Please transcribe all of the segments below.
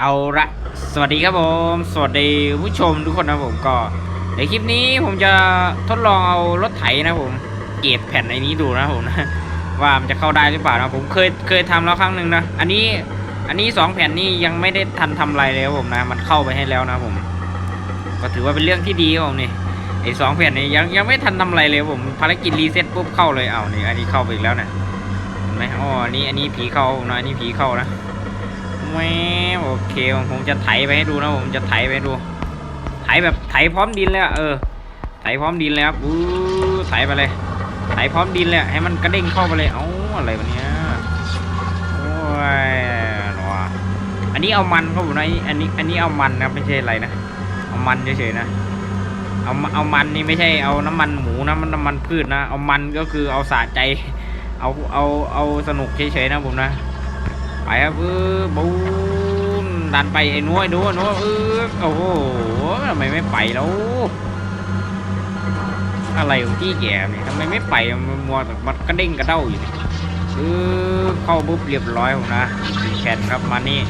เอาละสวัสดีครับผม สวัสดีผู้ชมทุกคนนะผมก็ในคลิปนี้ผมจะทดลองเอารถไถนะผม เก็บแผ่นในนี้ดูนะผมนะว่ามันจะเข้าได้หรือเปล่านะผมเคยเคยทำแล้วครั้งหนึ่งนะอันนี้อันนี้สองแผ่นนี้ยังไม่ได้ทันทำอะไรเลยผมนะ มันเข้าไปให้แล้วนะผม ก็ถือว่าเป็นเรื่องที่ดีผมนี่ไอ้สองแผ่นนี้ยังยังไม่ทันทำอะไรเลยผมภารกิจรีเซ็ตปุ๊บเข้าเลยเอานี่อันนี้เข้าไปอีกแล้วนะเห็นไหมอ๋ออันนี้อันนี้ผีเข้านะอันนี้ผีเข้านะ แม่โอเคผมจะไถไปให้ดูนะผมจะไถไปดู ไถแบบไถพร้อมดินเลยอะเออ ไถพร้อมดินเลยครับอู้ไถไปเลย ไถพร้อมดินเลยให้มันกระเด้งเข้าไปเลยเอ้าอะไรวะเนี่ยโอ้ยหนออันนี้เอามันครับผมนะอันนี้อันนี้เอามันนะไม่ใช่อะไรนะเอามันเฉยๆนะเอามาเอามันนี่ไม่ใช่เอาน้ำมันหมูนะมันน้ำมันพืชนะเอามันก็คือเอาสะใจ เอาเอาเอาสนุกเฉยๆนะผมนะ ไปครับเออบูนดันไปไอ้น้อยดูน้อยเออโอ้โหทำไมไม่ไปแล้ว อะไรของพี่แกเนี่ยทำไมไม่ไปมันมัวแต่มันกระเด้งกระเด้าอยู่เนี่ยเออเข้าปุ๊บเรียบร้อยผมนะแขนครับมานี่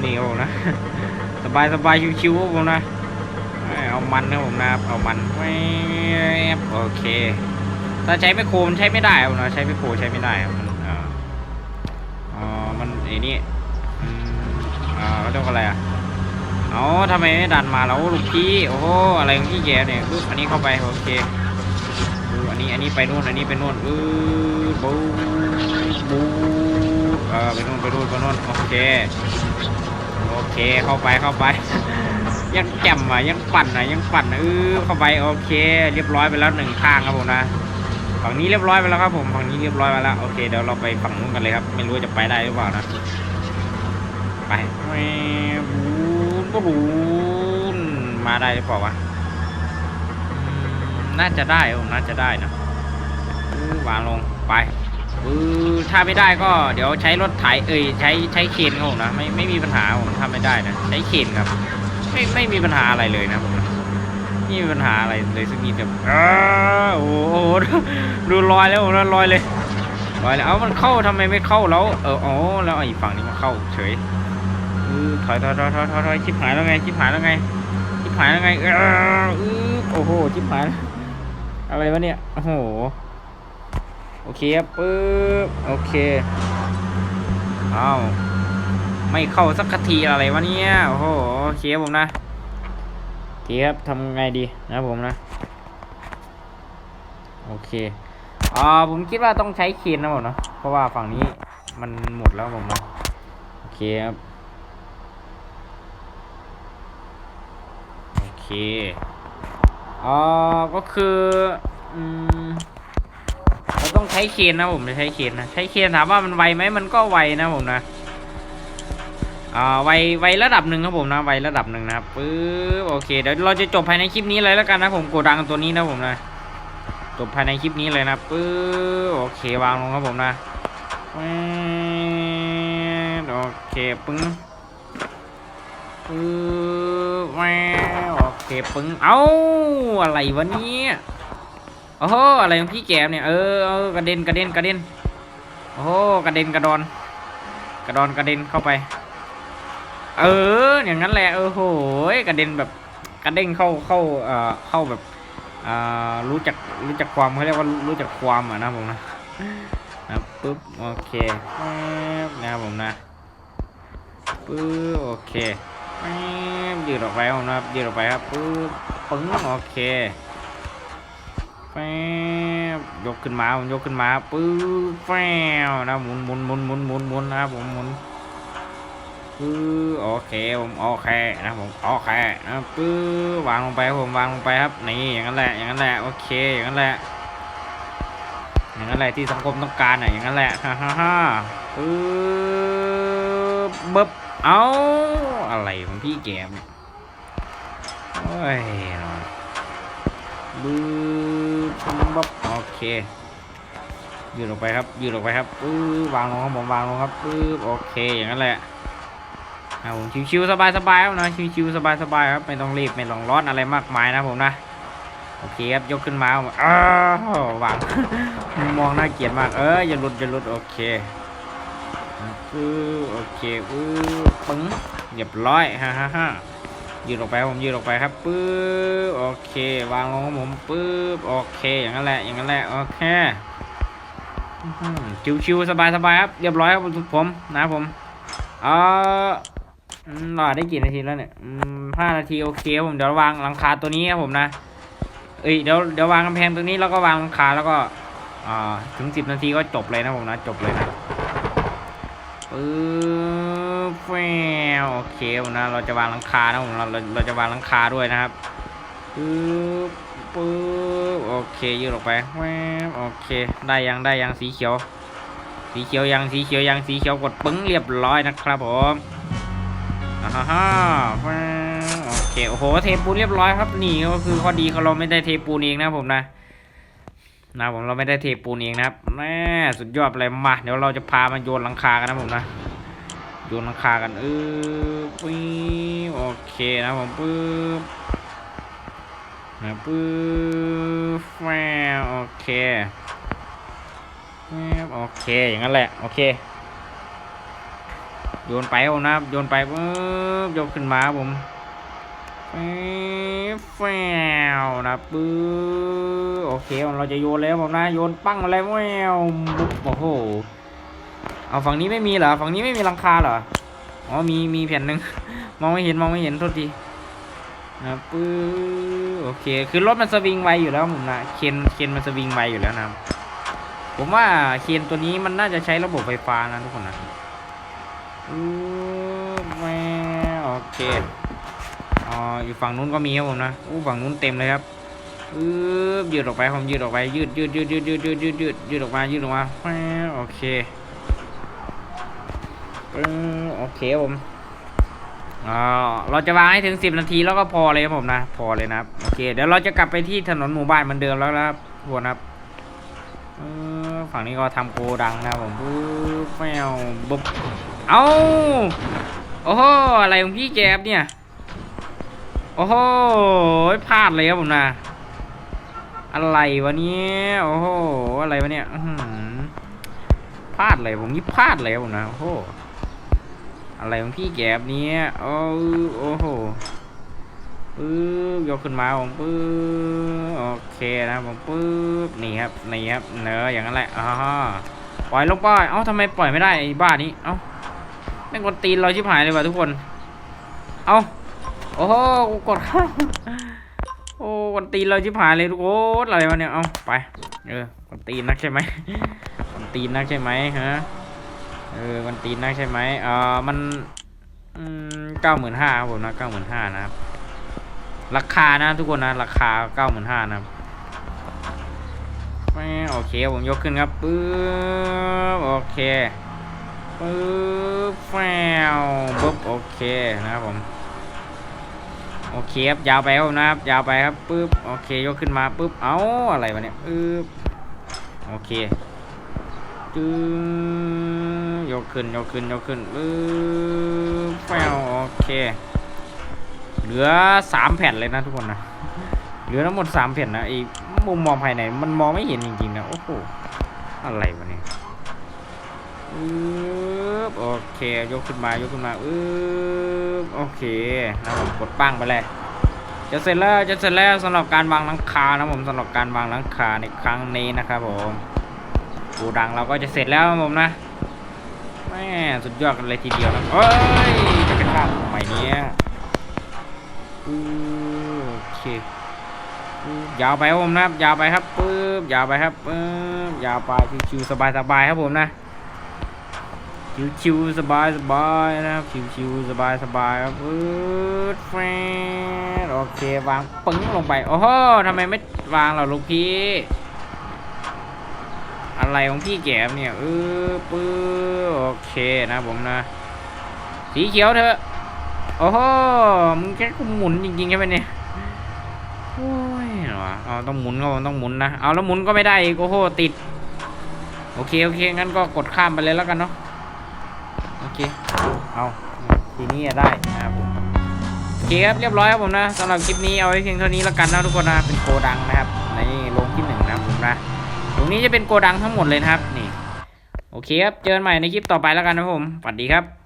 เหนียวนะสบายสบายชิวๆผมนะเอามันนะผมนะเอามันแวบโอเค ถ้าใช้ไมโครมันใช้ไม่ได้ครับนะใช้ไมโครใช้ไม่ได้มันอ่อเอ่อมันไอ้นี่อืมเอ่อเขาเรียกว่าอะไรอะเอาทำไมไม่ดันมาแล้วลูกพี่โอ้โหอะไรของพี่แกเนี่ยปึ๊บอันนี้เข้าไปโอเคอันนี้อันนี้ไปนู่นอันนี้ไปนู่นปึ๊บบูบูเออไปนู่นไปนู่นไปนู่นโอเคโอเคเข้าไปเข้าไป ยังแจ่มอะยังปั่นอะยังปั่นอะเออเข้าไปโอเค เรียบร้อยไปแล้วหนึ่งข้างครับผมนะ ฝั่งนี้เรียบร้อยไปแล้วครับผมฝั่งนี้เรียบร้อยไปแล้วโอเคเดี๋ยวเราไปฝั่งนู้นกันเลยครับ ไม่รู้จะไปได้หรือเปล่านะไปบูนบูนมาได้หรือเปล่าวะน่าจะได้ผมน่าจะได้นะวางลงไปถ้าไม่ได้ก็เดี๋ยวใช้รถไถเอ้ยใช้ใช้เคนครับผมนะไม่ไม่มีปัญหาผมทำไม่ได้นะใช้เคนครับ ไม่ไม่มีปัญหาอะไรเลยนะผมนะ ไม่มีปัญหาอะไรเลยสักนิดเดียวอ้าวโอ้โหดูดูรอยแล้วผมนะรอยเลยรอยแล้วเอามันเข้าทำไมไม่เข้าแล้ว เอออ๋อแล้วไอ้ฝั่งนี้มันเข้าเฉยถอยถอยถอยถอยถอยถอยชิบหายแล้วไงชิบหายแล้วไงชิบหายแล้วไงเออโอ้โหชิบหายอะไรวะเนี่ยโอ้โหโอเคครับปึ๊บโอเคอ้าวไม่เข้าสักทีอะไรวะเนี่ยโอ้โหโอเคครับผมนะ เคครับทำไงดีนะผมนะ โอเคอ่าผมคิดว่าต้องใช้เคนนะผมนะเพราะว่าฝั่งนี้มันหมดแล้วผมนะโอเคครับโอเคอ่าก็คืออืมเราต้องใช้เคนนะผมจะใช้เคนนะใช้เคนถามว่ามันไวไหมมันก็ไวนะผมนะ อ่าไวไวระดับหนึ่งครับผมนะไวระดับหนึ่งนะครับปึ๊บโอเคเดี๋ยวเราจะจบภายในคลิปนี้เลยแล้วกันนะผมโกดังตัวนี้นะผมนะจบภายในคลิปนี้เลยนะปึ๊บโอเควางลงครับผมนะโอเคปึ้งปึ๊บแป๊ดโอเคปึ้งเอ้าอะไรวะเนี่ยโอ้โหอะไรของพี่แกมเนี่ยเออกระเด็นกระเด็นกระเด็นโอ้โหกระเด็นกระดอนกระดอนกระเด็นเข้าไป เออ อย่างนั้นแหละเออโหยกระเด็นแบบกระเด้งเข้าเข้าเอ่อเข้าแบบอ่ารู้จักรู้จักความเขาเรียกว่ารู้จักความอะนะผมนะนะปึ๊บโอเคแป๊บนะผมนะปึ๊บโอเคแป๊บยืดออกไปผมนะครับยืดออกไปครับปึ๊บปึ้งโอเคแป๊บยกขึ้นมาผมยกขึ้นมาปึ๊บแป๊วนะหมุนหมุนหมุนหมุนหมุนหมุนนะครับผมหมุน ปึ๊บโอเคผมโอเคนะผมโอเคนะปึ๊บวางลงไปครับผมวางลงไปครับนี่อย่างนั้นแหละอย่างนั้นแหละโอเคอย่างนั้นแหละอย่างนั้นแหละที่สังคมต้องการอะอย่างนั้นแหละฮ่าฮ่าฮ่าปึ๊บบึ๊บเอาอะไรของพี่แกมเนี่ยโอ้ยนอนบึ๊บบึ๊บโอเคยืดออกไปครับยืดออกไปครับปึ๊บวางลงครับผมวางลงครับปึ๊บโอเคอย่างนั้นแหละ ครับผมชิวๆสบายๆครับนะชิวๆสบายๆครับไม่ต้องรีบไม่ต้องร้อนอะไรมากมายนะผมนะโอเคครับยกขึ้นมาอ้าววางมองน่าเกลียดมากเอออย่าหลุดอย่าหลุดโอเคปึ๊บโอเคปึ๊บปึ้งเรียบร้อยฮ่าฮ่าฮ่ายืดออกไปผมยืดออกไปครับปึ๊บโอเควางลงผมปึ๊บโอเค อย่างนั้นแหละอย่างนั้นแหละโอเคชิวๆสบายๆครับเรียบร้อยครับผมนะผมเออ อืมรอได้กี่นาทีแล้วเนี่ยห้านาทีโอเคครับผมเดี๋ยววางหลังคาตัวนี้ครับผมนะ เอ้ยเดี๋ยวเดี๋ยววางกำแพงตรงนี้แล้วก็วางหลังคาแล้วก็อ่าถึงสิบนาทีก็จบเลยนะผมนะจบเลยนะปึ๊บแฟวโอเคผมนะ เราจะวางหลังคานะผมเราเราเราจะวางหลังคาด้วยนะครับปึ๊บปึ๊บโอเคยืดออกไปแวบโอเค ได้ยังได้ยังสีเขียว สีเขียวยังสีเขียวยังสีเขียวกดปึ้งเรียบร้อยนะครับผม อ่าฮ่าโอเคโอ้โหเทปูนเรียบร้อยครับนี่ก็คือข้อดีของเราไม่ได้เทปูนเองนะผมนะนะผมเราไม่ได้เทปูนเองนะครับแม่สุดยอดเลยมา เดี๋ยวเราจะพามาโยนหลังคากันนะผมนะโยนหลังคากันเออปิ้วโอเคนะผมปึ๊บนะปึ๊บแฟ้งโอเคแฟ้งโอเคอย่างนั้นแหละโอเค โยนไปครับผมนะครับโยนไปปุ๊บยกขึ้นมาผมแฟวนะปุ๊บโอเคเราจะโยนแล้วผมนะโยนปั้งอะไรแววบุ๊บโอ้โหเอาฝั่งนี้ไม่มีเหรอฝั่งนี้ไม่มีลังคาเหรออ๋อมีมีแผ่นหนึ่งมองไม่เห็นมองไม่เห็นโทษทีนะปุ๊บโอเคคือรถมันสวิงไวอยู่แล้วผมนะเคนเคนมันสวิงไวอยู่แล้วนะผมว่าเคนตัวนี้มันน่าจะใช้ระบบไฟฟ้านะทุกคนนะ อือแม่โอเคอ๋ออยู่ฝั่งนู้นก็มีครับผมนะอู้ฝั่งนู้นเต็มเลยครับอือยืดออกไปผมยืดออกไปยืดยืดยืดยืดยืดยืดยืดยืดยืดออกมายืดออกมาแม่โอเคอือโอเคผมอ่าเราจะวางให้ถึงสิบนาทีแล้วก็พอเลยครับผมนะ พอเลยนะครับโอเคเดี๋ยวเราจะกลับไปที่ถนนหมู่บ้านเหมือนเดิมแล้วนะครับทุกคนครับฝั่งนี้ก็ทำโกดังนะครับผมปุ๊บแมวบุ๊บ เอาโอ้โหอะไรของพี่แกบเนี่ย โอ้โหพลาดเลยครับผมนะอะไรวะเนี่ยโอ้โหอะไรวะเนี่ยพลาดเลยผมนี่พลาดเลยครับผมนะโอ้โหอะไรของพี่แกบเนี่ยโอ้โอ้โหปึ๊บยกขึ้นมาผมปึ๊บโอเคนะผมปึ๊บนี่ครับนี่ครับเนออย่างนั้นแหละอ๋อปล่อยลงไปเอ้าทำไมปล่อยไม่ได้ไอ้บ้านี้เอ้า ม่งกดตีนเราชิบหายเลยว่ะทุกคน เอาโอ้โหกูกดข้าโอ้กดตีนเราชิบหายเลยทุกคนอะไรวะเนี่ย เอาไป เออกดตีนนักใช่ไหมกดตีนนักใช่ไหมฮะ เออกดตีนนักใช่ไหมเออมันเก้าหมื่นห้าครับผมนะเก้าหมื่นห้านะครับ ราคานะทุกคนนะ ราคาเก้าหมื่นห้านะครับแม่โอเคผมยกขึ้นครับปึ๊บโอเค ปึ๊บแฟวปึ๊บโอเคนะครับผมโอเคครับยาวไปครับนะครับยาวไปครับปึ๊บโอเคยกขึ้นมาปึ๊บเอาอะไรวะเนี่ยปึ๊บโอเคจึ๊บยกขึ้นยกขึ้นยกขึ้นปึ๊บแฟวโอเค เหลือสามแผ่นเลยนะทุกคนนะเหลือทั้งหมดสามแผ่นนะไอ้มุมมองภายในมันมองไม่เห็นจริงๆนะโอ้โหอะไรวะเนี่ย อืบโอเค ยกขึ้นมายกขึ้นมาอืบโอเคนะผมกดปั้งไปเลยจะเสร็จแล้วจะเสร็จแล้วสำหรับการวางหลังคานะผมสำหรับการวางหลังคาในครั้งนี้นะครับผมกูดังเราก็จะเสร็จแล้วผมนะแม่สุดยอดกันเลยทีเดียวนะเอ้ยจะไปข้ามทำไมเนี้ยอือโอเคยาวไปครับผมนะครับยาวไปครับปึ๊บยาวไปครับปึ๊บยาวไปชิวๆสบายๆครับผมนะ ชิวๆสบายสบายนะครับชิวๆสบายสบายครับปื๊ดแฟดโอเควางปึ้งลงไปโอ้โหทำไมไม่วางเหราลูกพี่ อะไรของพี่แกมเนี่ยเออปื๊ดโอเคนะผมนะ สีเขียวเถอะโอ้โหมึงแค่กูหมุนจริงๆใช่ไหมเนี่ยโอ้ยเหรอเอาต้องหมุนก็ต้องหมุนนะเอาแล้วหมุนก็ไม่ได้อีกโอ้โหติด โอเคโอเคงั้นก็กดข้ามไปเลยแล้วกันเนาะ เอาทีนี้ได้นะครับผมโอเคครับเรียบร้อยครับผมนะสำหรับคลิปนี้เอาไว้เพียงเท่านี้แล้วกันนะทุกคนนะเป็นโกดังนะครับในโรงที่หนึ่งนะครับผมนะตรงนี้จะเป็นโกดังทั้งหมดเลยนะครับนี่โอเคครับเจอกันใหม่ในคลิปต่อไปแล้วกันนะครับผมสวัสดีครับ